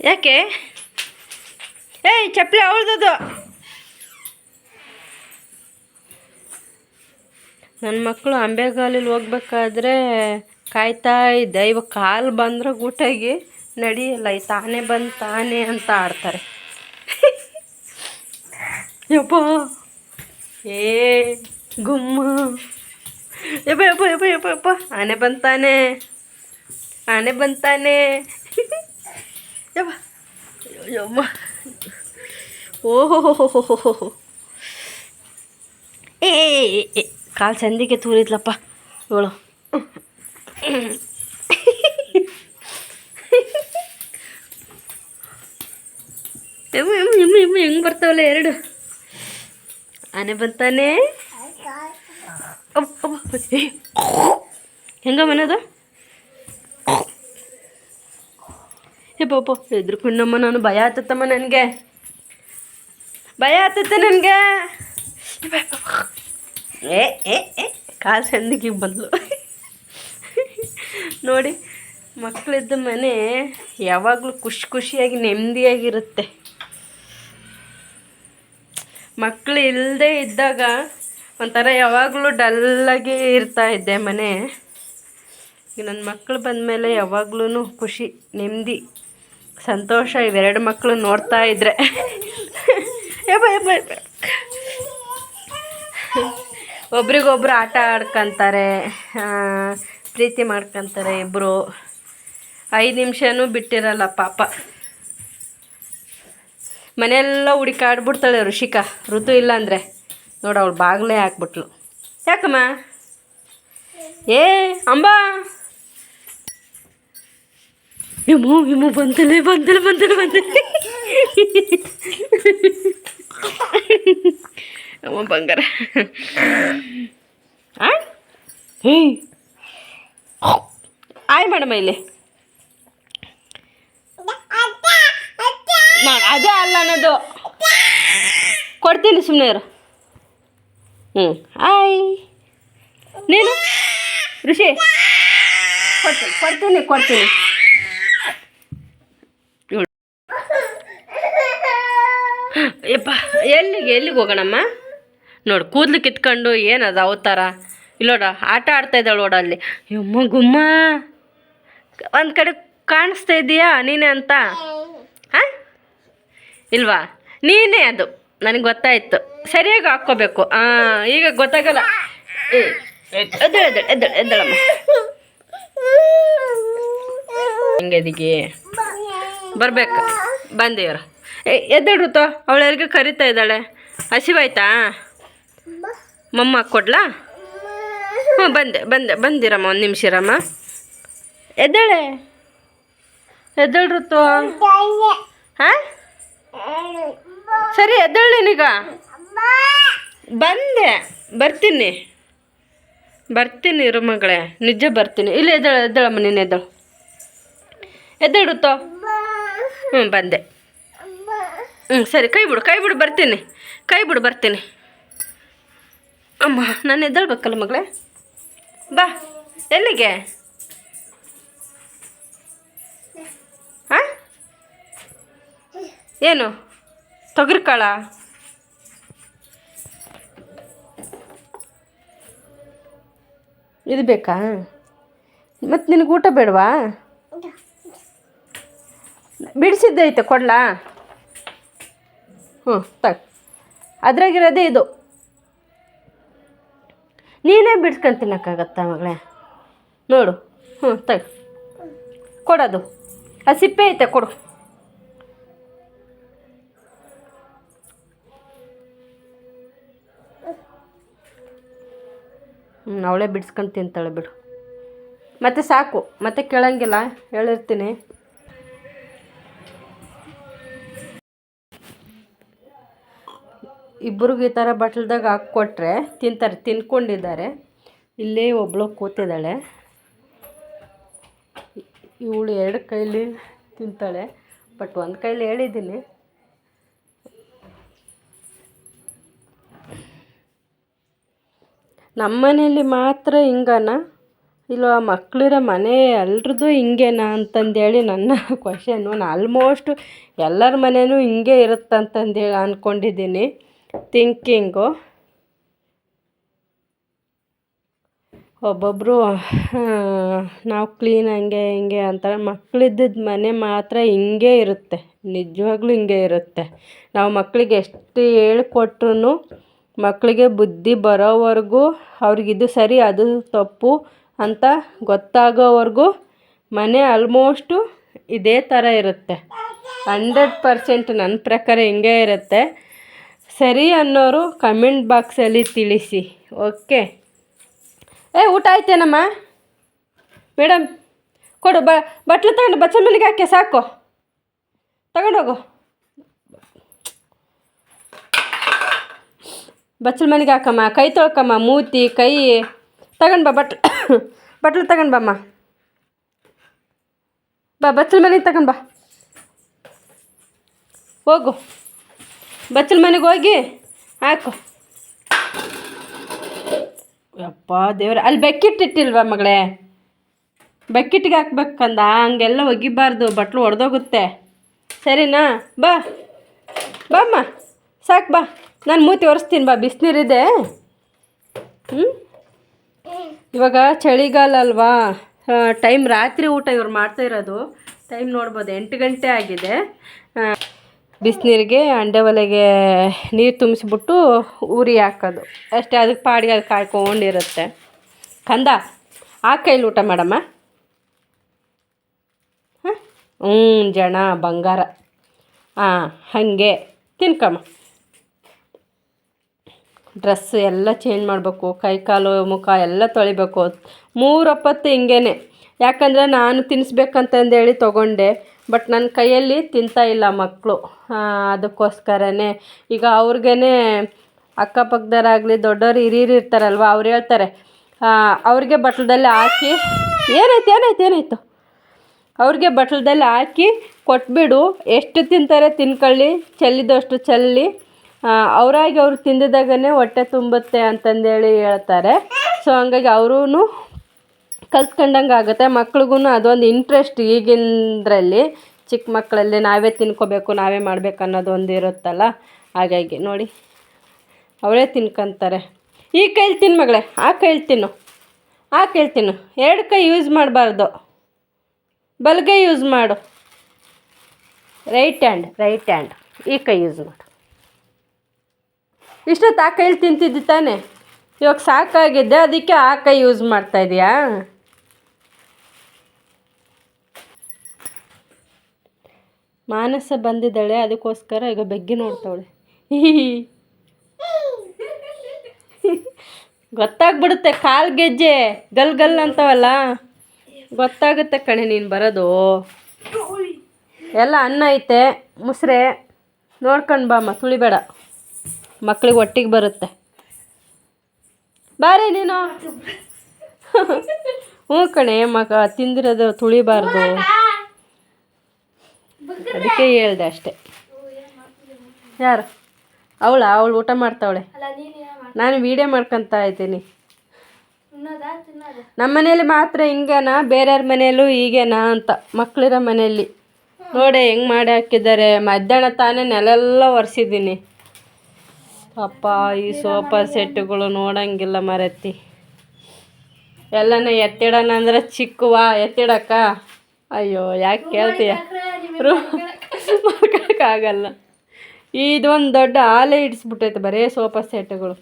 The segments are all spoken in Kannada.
ಯಾಕೆ? ಏಯ್, ಚಪ್ಪಲಿ ಅವಳ್ದದು. ನನ್ನ ಮಕ್ಕಳು ಅಂಬೆಗಾಲಲ್ಲಿ ಹೋಗ್ಬೇಕಾದ್ರೆ ಕಾಯ್ತಾ ಇದ್ದೆ. ಇವಾಗ ಕಾಲು ಬಂದ್ರೆ ಗೂಟಾಗಿ ನಡೆಯಲ್ಲ, ಈ ತಾನೇ ಬಂದು ತಾನೇ ಅಂತ ಆಡ್ತಾರೆ. ಯಪ್ಪ. ಏ, ಗುಮ್ಮ. ಯಪ್ಪ ಯಪ್ಪ ಯಪ್ಪ ಯಪ್ಪ ಯಪ್ಪ. ಆನೆ ಬಂತಾನೆ ಆನೆ ಬಂತಾನೆ ಯಪ್ಪ ಯಮ್ಮ ಓಹೋ ಏ ಕಾಲು ಸಂದಿಗೆ ತೂರಿದ್ಲಪ್ಪ ಇವಳು ಎಮ್ಮ ಎಮ್ಮ ಎಮ್ಮ ಎಮ್ಮ ಹೆಂಗೆ ಬರ್ತಾವಲ್ಲ ಎರಡು ಆನೆ ಬಂತಾನೆ ಹೆಂಗ ಮನದು ಪಾಪ. ಹೆದ್ರಕೊಂಡಮ್ಮ ನಾನು ಭಯ ಆತತ್ತಮ್ಮ ನನಗೆ. ಭಯ ಆತತ್ತೆ ನನಗೆ. ಏ ಏ ಏ, ಕಾಲು ಸಂದಿಗೆ ಬಂದಳು ನೋಡಿ ಮಕ್ಕಳಿದ್ದ ಮನೆ ಯಾವಾಗಲೂ ಖುಷಿ ಖುಷಿಯಾಗಿ ನೆಮ್ಮದಿಯಾಗಿರುತ್ತೆ. ಮಕ್ಕಳು ಇಲ್ಲದೆ ಇದ್ದಾಗ ಒಂಥರ ಯಾವಾಗಲೂ ಡಲ್ಲಾಗಿ ಇರ್ತಾ ಇದ್ದೆ ಮನೆ. ನನ್ನ ಮಕ್ಕಳು ಬಂದಮೇಲೆ ಯಾವಾಗ್ಲೂ ಖುಷಿ, ನೆಮ್ಮದಿ. ಸಂತೋಷ ಇವೆರಡು ಮಕ್ಕಳು ನೋಡ್ತಾ ಇದ್ರೆ. ಒಬ್ರಿಗೊಬ್ರು ಆಟ ಆಡ್ಕೊಂತಾರೆ ಪ್ರೀತಿ ಮಾಡ್ಕೊತಾರೆ ಇಬ್ಬರು ಐದು ನಿಮಿಷನೂ ಬಿಟ್ಟಿರಲ್ಲ ಪಾಪ. ಮನೆಯೆಲ್ಲ ಹುಡುಕಾಡ್ಬಿಡ್ತಾಳೆ ಋಷಿಕಾ. ಋತು ಇಲ್ಲ ಅಂದರೆ. ನೋಡು ಅವಳು ಬಾಗಿಲೇ ಹಾಕ್ಬಿಟ್ಲು. ಯಾಕಮ್ಮ? ಏ, ಅಂಬಾ! ಯಮು ಯಮು ಬಂತಲೆ ಬಂತಲೆ ಬಂತಲೆ ಬಂತಲೆ ಅಮ್ಮ ಬಂಗಾರ. ಆಯ್ ಮೇಡಮ್ ಇಲ್ಲಿ. ಅದೇ ಅಲ್ಲ ಅನ್ನೋದು. ಕೊಡ್ತೀನಿ ಸುಮ್ಮನೆ ಇರು. ಹ್ಞೂ ಆಯ್. ನೀನು? ಋಷಿ. ಕೊಡ್ತೀನಿ ಕೊಡ್ತೀನಿ ಕೊಡ್ತೀನಿ ಇವ್ಳು. ಯಪ್ಪ, ಎಲ್ಲಿಗೆ ಎಲ್ಲಿಗೆ ಹೋಗೋಣಮ್ಮ? ನೋಡು, ಕೂದಲು ಕಿತ್ಕೊಂಡು ಏನದು ಅವತಾರ? ಇಲ್ಲೋಡ ಆಟ ಆಡ್ತಾ ಇದ್ದಾಳೆ ನೋಡ ಅಲ್ಲಿ. ಯಮ್ಮ ಗುಮ್ಮ. ಒಂದು ಕಡೆ ಕಾಣಿಸ್ತಾ ಇದೀಯಾ ನೀನೇ ಅಂತ? ಹಾಂ? ಇಲ್ವಾ? ನೀನೇ ಅದು. ನನಗೆ ಗೊತ್ತಾಯ್ತು. ಸರಿಯಾಗಿ ಹಾಕ್ಕೋಬೇಕು. ಹಾಂ ಈಗ ಗೊತ್ತಾಗಲ್ಲ. ಎದ್ದಳು ಎದ್ದಳು ಎದ್ದಳು, ಎದ್ದಳಮ್ಮ. ಹಿಂಗೆ ಬರ್ಬೇಕು. ಬಂದೇವ್ರ. ಏ ಋತು. ಅವಳು ಯಾರಿಗೆ ಕರಿತಾ ಇದ್ದಾಳೆ. ಹಸಿವಾಯ್ತಾ ಮಮ್ಮ ಕೊಡ್ಲಾ? ಹ್ಞೂ, ಬಂದೆ ಬಂದೆ, ಬಂದಿರಮ್ಮ, ಒಂದು ನಿಮಿಷ ಇರಮ್ಮ. ಎದ್ದೇಳೆ? ಎದ್ದೇಳ್ರುತ್ತೋ ಹಾಂ? ಸರಿ, ಎದ್ದೇಳು ನೀನೀಗ. ಬಂದೆ, ಬರ್ತೀನಿ. ಬರ್ತೀನಿ ಇರು ಮಗಳೇ, ನಿಜ ಬರ್ತೀನಿ. ಇಲ್ಲ ಎದ್ದೇಳು, ಎದ್ದಾಳಮ್ಮ, ನೀನು ಎದ್ದೇಳು. ಎದ್ದೇಳುತ್ತೋ ಹ್ಞೂ, ಬಂದೆ. ಹ್ಞೂ ಸರಿ ಕೈ ಬಿಡು ಕೈ ಬಿಡು ಬರ್ತೀನಿ. ಕೈ ಬಿಡು ಬರ್ತೀನಿ. ಅಮ್ಮ ನಾನು ಎದ್ದೇಳ್ಬೇಕಲ್ಲ ಮಗಳೇ? ಬಾ ಎಲ್ಲಿಗೆ? ಹಾಂ ಏನು? ತೊಗರಿ ಕಾಳ ಇದು ಬೇಕಾ? ಮತ್ತು ನಿನಗೆ ಊಟ ಬೇಡವಾ? ಬಿಡಿಸಿದ್ದೈತೆ ಕೊಡ್ಲಾ? ಹ್ಞೂ ತಗ. ಅದ್ರಾಗಿರೋದೇ ಇದು. ನೀನೇ ಬಿಡ್ಸ್ಕೊಂಡು ತಿನ್ನೋಕ್ಕಾಗತ್ತಾ ಮಗಳೇ? ನೋಡು. ಹ್ಞೂ ತಗ. ಕೊಡೋದು. ಆ ಸಿಪ್ಪೆ ಐತೆ, ಕೊಡು. ಹ್ಞೂ ಅವಳೇ ಬಿಡ್ಸ್ಕೊಂಡು ತಿಂತಾಳೆ ಬಿಡು. ಮತ್ತೆ ಸಾಕು. ಮತ್ತೆ ಕೇಳಂಗಿಲ್ಲ. ಹೇಳಿರ್ತೀನಿ. ಇಬ್ಬರಿಗೂ ಈ ಥರ ಬಟ್ಲ್ದಾಗ ಹಾಕ್ಕೊಟ್ರೆ ತಿಂತಾರೆ, ತಿನ್ಕೊಂಡಿದ್ದಾರೆ. ಇಲ್ಲೇ ಒಬ್ಳು ಕೂತಿದ್ದಾಳೆ. ಇವಳು ಎರಡು ಕೈಲಿ ತಿಂತಾಳೆ, ಬಟ್ ಒಂದು ಕೈಲಿ ಹೇಳಿದ್ದೀನಿ. ನಮ್ಮ ಮನೇಲಿ ಮಾತ್ರ ಹಿಂಗನ? ಇಲ್ಲ ಮಕ್ಕಳಿರೋ ಮನೆ ಎಲ್ರದ್ದು ಹಿಂಗೇನಾ ಅಂತಂದೇಳಿ ನನ್ನ ಕ್ವಶನ್ನು ನಾನು ಆಲ್ಮೋಸ್ಟ್ ಎಲ್ಲರ ಮನೆಯೂ ಹಿಂಗೆ ಇರುತ್ತಂತಂದೇಳಿ ಅಂದ್ಕೊಂಡಿದ್ದೀನಿ ಥಿಂಕಿಂಗು ಒಬ್ಬೊಬ್ಬರು ನಾವು ಕ್ಲೀನ್ ಹಂಗೆ ಹಿಂಗೆ ಅಂತಾರೆ. ಮಕ್ಕಳಿದ್ದ ಮನೆ ಮಾತ್ರ ಹಿಂಗೆ ಇರುತ್ತೆ. ನಿಜವಾಗ್ಲೂ ಹಿಂಗೆ ಇರುತ್ತೆ. ನಾವು ಮಕ್ಕಳಿಗೆ ಎಷ್ಟು ಹೇಳ್ಕೊಟ್ರು ಮಕ್ಕಳಿಗೆ ಬುದ್ಧಿ ಬರೋವರೆಗೂ ಅವ್ರಿಗೆ ಇದು ಸರಿ, ಅದು ತಪ್ಪು ಅಂತ ಗೊತ್ತಾಗೋವರೆಗೂ ಮನೆ ಆಲ್ಮೋಸ್ಟು ಇದೇ ಥರ ಇರುತ್ತೆ. ಹಂಡ್ರೆಡ್ ಪರ್ಸೆಂಟ್ ನನ್ನ ಪ್ರಕಾರ ಹಿಂಗೆ ಇರುತ್ತೆ. ಸರಿ ಅನ್ನೋರು ಕಮೆಂಟ್ ಬಾಕ್ಸಲ್ಲಿ ತಿಳಿಸಿ ಓಕೆ ಏ, ಊಟ ಆಯ್ತೇನಮ್ಮ? ಮೇಡಮ್ ಕೊಡು, ಬ, ಬಟ್ಲು ತಗೊಂಡು ಬಚ್ಚಲ ಮನೆಗೆ ಹಾಕಿ, ಸಾಕು. ತಗೊಂಡೋಗು ಬಚ್ಚಲ ಮನೆಗೆ ಹಾಕಮ್ಮ, ಕೈ ತೊಳ್ಕಮ್ಮ, ಮೂತಿ, ಕೈ, ತಗೊಂಡು ಬಾ ಬಟ್ ಬಟ್ಲು ತಗೊಂಡು ಬಮ್ಮ. ಬಾ, ಬಚ್ಚಲ ಮನೆಗೆ ತಗೊಂಡು ಬಾ. ಹೋಗು. ಬಚ್ಚಲ ಮನೆಗೆ ಹೋಗಿ ಹಾಕು. ಅಪ್ಪ ದೇವ್ರ, ಅಲ್ಲಿ ಬೆಕ್ಕಿಟ್ಟಿಟ್ಟಿಲ್ವ ಮಗಳೇ? ಬೆಕ್ಕಿಟ್ಟಿಗೆ ಹಾಕ್ಬೇಕಂದ, ಹಂಗೆಲ್ಲ ಒಗಿಬಾರ್ದು, ಬಟ್ಲು ಒಡೆದೋಗುತ್ತೆ. ಸರಿನಾ? ಬಾ. ಬಾಮ್ಮ, ಸಾಕು ಬಾ. ನಾನು ಮೂತಿ ಒರೆಸ್ತೀನಿ ಬಾ ಬಿಸಿನೀರಿದೆ ಹ್ಞೂ ಇವಾಗ ಚಳಿಗಾಲ ಅಲ್ವಾ? ಟೈಮ್ ರಾತ್ರಿ ಊಟ ಇವ್ರು ಮಾಡ್ತಾ ಇರೋದು. ಟೈಮ್ ನೋಡ್ಬೋದು, ಎಂಟು ಗಂಟೆ ಆಗಿದೆ. ಬಿಸಿನೀರಿಗೆ ಅಂಡೆ ಒಲೆಗೆ ನೀರು ತುಂಬಿಸ್ಬಿಟ್ಟು ಉರಿ ಹಾಕೋದು. ಅಷ್ಟೇ ಅದಕ್ಕೆ ಪಾಡಿಗೆ ಅದು ಕಾಯ್ಕೊಂಡಿರುತ್ತೆ. ಕಂದ, ಆ ಕೈಲಿ ಊಟ ಮಾಡಮ್ಮ. ಹಾಂ? ಹ್ಞೂ ಜನ ಬಂಗಾರ. ಹಾಂ ಹಾಗೆ ತಿನ್ಕಮ್ಮ. ಡ್ರೆಸ್ ಎಲ್ಲ ಚೇಂಜ್ ಮಾಡಬೇಕು, ಕೈ ಕಾಲು, ಮುಖ ಎಲ್ಲ ತೊಳಿಬೇಕು. ಮೂರೊಪ್ಪತ್ತು ಹಿಂಗೇನೆ. ಯಾಕಂದರೆ ನಾನು ತಿನ್ನಿಸ್ಬೇಕಂತಂದೇಳಿ ತೊಗೊಂಡೆ, ಬಟ್ ನನ್ನ ಕೈಯಲ್ಲಿ ತಿಂತಾ ಇಲ್ಲ ಮಕ್ಕಳು ಅದಕ್ಕೋಸ್ಕರನೇ. ಈಗ ಅವ್ರಿಗೇ ಅಕ್ಕಪಕ್ಕದವರಾಗಲಿ ದೊಡ್ಡವರು ಹಿರಿಯರು ಇರ್ತಾರಲ್ವ, ಅವ್ರು ಹೇಳ್ತಾರೆ ಅವ್ರಿಗೆ ಬಟ್ಲದಲ್ಲಿ ಹಾಕಿ, ಏನಾಯ್ತು ಏನಾಯ್ತು, ಏನಾಯಿತು? ಅವ್ರಿಗೆ ಬಟ್ಲದಲ್ಲಿ ಹಾಕಿ ಕೊಟ್ಬಿಡು, ಎಷ್ಟು ತಿಂತಾರೆ ತಿನ್ಕೊಳ್ಳಿ, ಚೆಲ್ಲಿದಷ್ಟು ಚೆಲ್ಲಿ ಅವರಾಗಿ ಅವರು ತಿಂದಿದಾಗನೇ ಹೊಟ್ಟೆ ತುಂಬುತ್ತೆ ಅಂತಂದೇಳಿ ಹೇಳ್ತಾರೆ. ಸೊ ಹಂಗಾಗಿ ಅವರೂ ಕಲ್ತ್ಕೊಂಡಂಗೆ ಆಗುತ್ತೆ. ಮಕ್ಳಿಗೂ ಅದೊಂದು ಇಂಟ್ರೆಸ್ಟ್ ಈಗಿನದ್ರಲ್ಲಿ ಚಿಕ್ಕ ಮಕ್ಕಳಲ್ಲಿ ನಾವೇ ತಿನ್ಕೋಬೇಕು, ನಾವೇ ಮಾಡಬೇಕು ಅನ್ನೋದು ಒಂದು ಇರುತ್ತಲ್ಲ. ಹಾಗಾಗಿ ನೋಡಿ, ಅವರೇ ತಿನ್ಕೊಂತಾರೆ. ಈ ಕೈಲಿ ತಿನ್ ಮಗಳೇ, ಆ ಕೈಲಿ ತಿನ್ನು. ಆ ಕೈಲಿ ತಿನ್ನು. ಎರಡು ಕೈ ಯೂಸ್ ಮಾಡಬಾರ್ದು. ಬಲಗೈ ಯೂಸ್ ಮಾಡು. ರೈಟ್ ಹ್ಯಾಂಡ್ ರೈಟ್ ಹ್ಯಾಂಡ್ ಈ ಕೈ ಯೂಸ್ ಮಾಡು. ಇಷ್ಟೊತ್ತು ಆ ಕೈಲಿ ತಿಂತಿದ್ದಿ ತಾನೆ? ಇವಾಗ ಸಾಕಾಗಿದ್ದೆ ಅದಕ್ಕೆ ಆ ಕೈ ಯೂಸ್ ಮಾಡ್ತಾ ಇದೆಯಾ? ಮಾನಸ ಬಂದಿದ್ದಾಳೆ, ಅದಕ್ಕೋಸ್ಕರ ಈಗ ಬೆಗ್ಗಿ ನೋಡ್ತಾವಳೆ. ಗೊತ್ತಾಗ್ಬಿಡುತ್ತೆ, ಕಾಲು ಗೆಜ್ಜೆ, ಗಲ್ ಗಲ್ ಅಂತವಲ್ಲ? ಗೊತ್ತಾಗುತ್ತೆ ಕಣೆ ನೀನು ಬರೋದು. ಎಲ್ಲ ಅನ್ನ ಐತೆ, ಮುಸ್ರೆ, ನೋಡ್ಕೊಂಡು ಬಾಮ್ಮ, ತುಳಿಬೇಡ. ಮಕ್ಳಿಗೆ ಒಟ್ಟಿಗೆ ಬರುತ್ತೆ. ಬಾರೆ ನೀನು. ಹ್ಞೂ ಕಣೆ, ಮಗ ತಿಂದಿರೋದು ತುಳಿಬಾರ್ದು. ಅದಕ್ಕೆ ಹೇಳ್ದೆ ಅಷ್ಟೆ. ಯಾರು? ಅವಳ, ಅವಳು ಊಟ ಮಾಡ್ತಾವಳೆ. ನಾನು ವೀಡಿಯೋ ಮಾಡ್ಕೊತ ಇದ್ದೀನಿ. ನಮ್ಮ ಮನೇಲಿ ಮಾತ್ರ ಹಿಂಗೇನಾ, ಬೇರೆಯವ್ರ ಮನೆಯಲ್ಲೂ ಹೀಗೇನಾ ಅಂತ. ಮಕ್ಕಳಿರೋ ಮನೆಯಲ್ಲಿ. ನೋಡಿ, ಹೆಂಗೆ ಮಾಡಿ ಹಾಕಿದ್ದಾರೆ. ಮಧ್ಯಾಹ್ನ ತಾನೇ ನೆಲೆಲ್ಲ ಒರೆಸಿದ್ದೀನಿ. ಅಪ್ಪ, ಈ ಸೋಫಾ ಸೆಟ್ಗಳು ನೋಡಂಗಿಲ್ಲ ಮರತಿ. ಎಲ್ಲನ ಎತ್ತಿಡೋಣ ಅಂದ್ರೆ ಚಿಕ್ಕವಾ ಎತ್ತಿಡಕ್ಕ? ಅಯ್ಯೋ, ಯಾಕೆ ಕೇಳ್ತೀಯ? ರೂ ಇದೊಂದು ದೊಡ್ಡ ಆಲೆ ಇಡಿಸ್ಬಿಟ್ಟೈತೆ ಬರೇ ಸೋಫಾ ಸೆಟ್ಗಳು.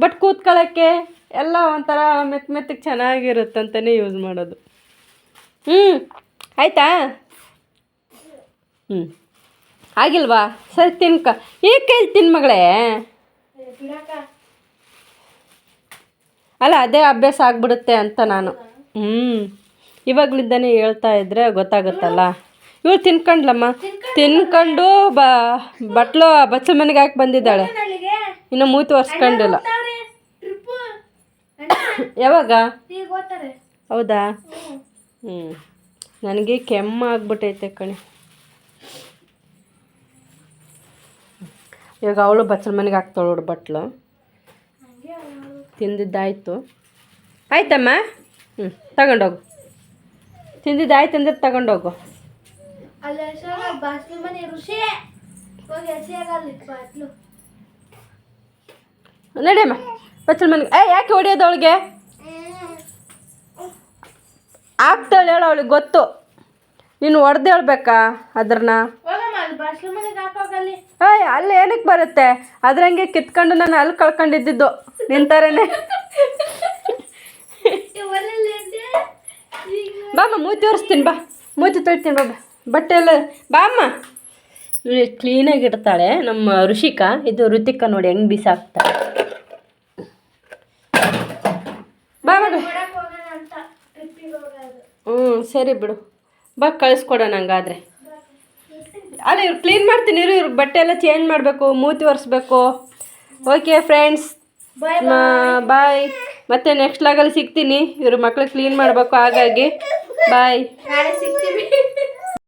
ಬಟ್ ಕೂತ್ಕೊಳ್ಳೋಕ್ಕೆ ಎಲ್ಲ ಒಂಥರ ಮೆತ್ತ ಮೆತ್ತಗೆ ಚೆನ್ನಾಗಿರುತ್ತಂತಲೇ ಯೂಸ್ ಮಾಡೋದು. ಹ್ಞೂ ಆಯಿತಾ? ಹ್ಞೂ ಆಗಿಲ್ವಾ? ಸರಿ, ತಿನ್ಕ. ಈಗ ಇಲ್ಲಿ ತಿನ್ ಮಗಳೇ? ಅಲ್ಲ ಅದೇ ಅಭ್ಯಾಸ ಆಗ್ಬಿಡುತ್ತೆ ಅಂತ ನಾನು. ಹ್ಞೂ ಇವಾಗ್ಲಿಂದನೇ ಹೇಳ್ತಾ ಇದ್ರೆ ಗೊತ್ತಾಗುತ್ತಲ್ಲ. ಇವಳು ತಿನ್ಕೊಂಡ್ಲಮ್ಮ. ತಿನ್ಕೊಂಡು ಬ ಬಟ್ಲು ಬಚ್ಚಲ ಮನೆಗೆ ಹಾಕಿ ಬಂದಿದ್ದಾಳೆ. ಇನ್ನು ಮೂತು ಒರೆಸ್ಕೊಂಡಿಲ್ಲ. ಯಾವಾಗ? ಹೌದಾ? ಹ್ಞೂ ನನಗೆ ಕೆಮ್ಮು ಆಗ್ಬಿಟ್ಟೈತೆ ಕಣೆ. ಇವಾಗ ಅವಳು ಬಚ್ಚಲ ಮನೆಗೆ ಹಾಕ್ತಾಳು ನೋಡು ಬಟ್ಲು. ತಿಂದಿದ್ದಾಯ್ತು. ಆಯ್ತಮ್ಮ? ಹ್ಞೂ ತಗೊಂಡೋಗು. ತಿಂದಿದ್ದಾಯ್ತು ಅಂದ್ರೆ ತಗೊಂಡೋಗು. ನಡಿಯಮ್ಮ, ಬಚ್ಚಲ ಮನೆಗೆ ಏ, ಯಾಕೆ ಹೊಡಿಯೋದು ಅವಳಿಗೆ? ಆಗ್ತಾಳೆ ಹೇಳು ಅವಳಿಗೆ ಗೊತ್ತು. ನೀನು ಹೊಡೆದು ಹೇಳ್ಬೇಕಾ ಅದ್ರನ್ನ? ಹೋಗಮ್ಮ ಅಲ್ಲಿ ಏನಕ್ಕೆ ಬರುತ್ತೆ? ಅದ್ರಂಗೆ ಕಿತ್ಕೊಂಡು ನಾನು ಅಲ್ಲಿ ಕಳ್ಕೊಂಡಿದ್ದಿದ್ದು. ನಿಂತಾರೇನೆ. ಬಾಮ್ಮ ಮೂತಿ ತೋರಿಸ್ತೀನಿ ಬಾ. ಮೂತಿ ತೊಳಿತೀನಿ ಬಾ ಬಾ. ಬಟ್ಟೆ ಎಲ್ಲ ಬಾಮ್ಮ. ಕ್ಲೀನಾಗಿ ಇಡ್ತಾಳೆ ನಮ್ಮ ಋಷಿಕಾ. ಇದು ಋತಿಕ ನೋಡಿ ಹೆಂಗೆ ಬಿಸಾಕ್ತಾಳೆ. ಬಾ ಹ್ಞೂ ಸರಿ ಬಿಡು. ಬಾ ಕಳಿಸ್ಕೊಡೋಣ ಹಂಗಾದ್ರೆ. ಅಲ್ಲ ಇವ್ರು ಕ್ಲೀನ್ ಮಾಡ್ತೀನಿ ಇರು ಇವ್ರ ಬಟ್ಟೆ ಎಲ್ಲ ಚೇಂಜ್ ಮಾಡಬೇಕು ಮೂತಿ ಒರೆಸ್ಬೇಕು. ಓಕೆ ಫ್ರೆಂಡ್ಸ್ ಬಾಯ್ ಬಾಯ್ ಮತ್ತೆ ನೆಕ್ಸ್ಟ್ ಲಾಗಲ್ಲಿ ಸಿಗ್ತೀನಿ. ಇವ್ರ ಮಕ್ಳು ಕ್ಲೀನ್ ಮಾಡಬೇಕು ಹಾಗಾಗಿ. ಬಾಯ್ ನಾಳೆ ಸಿಗ್ತೀವಿ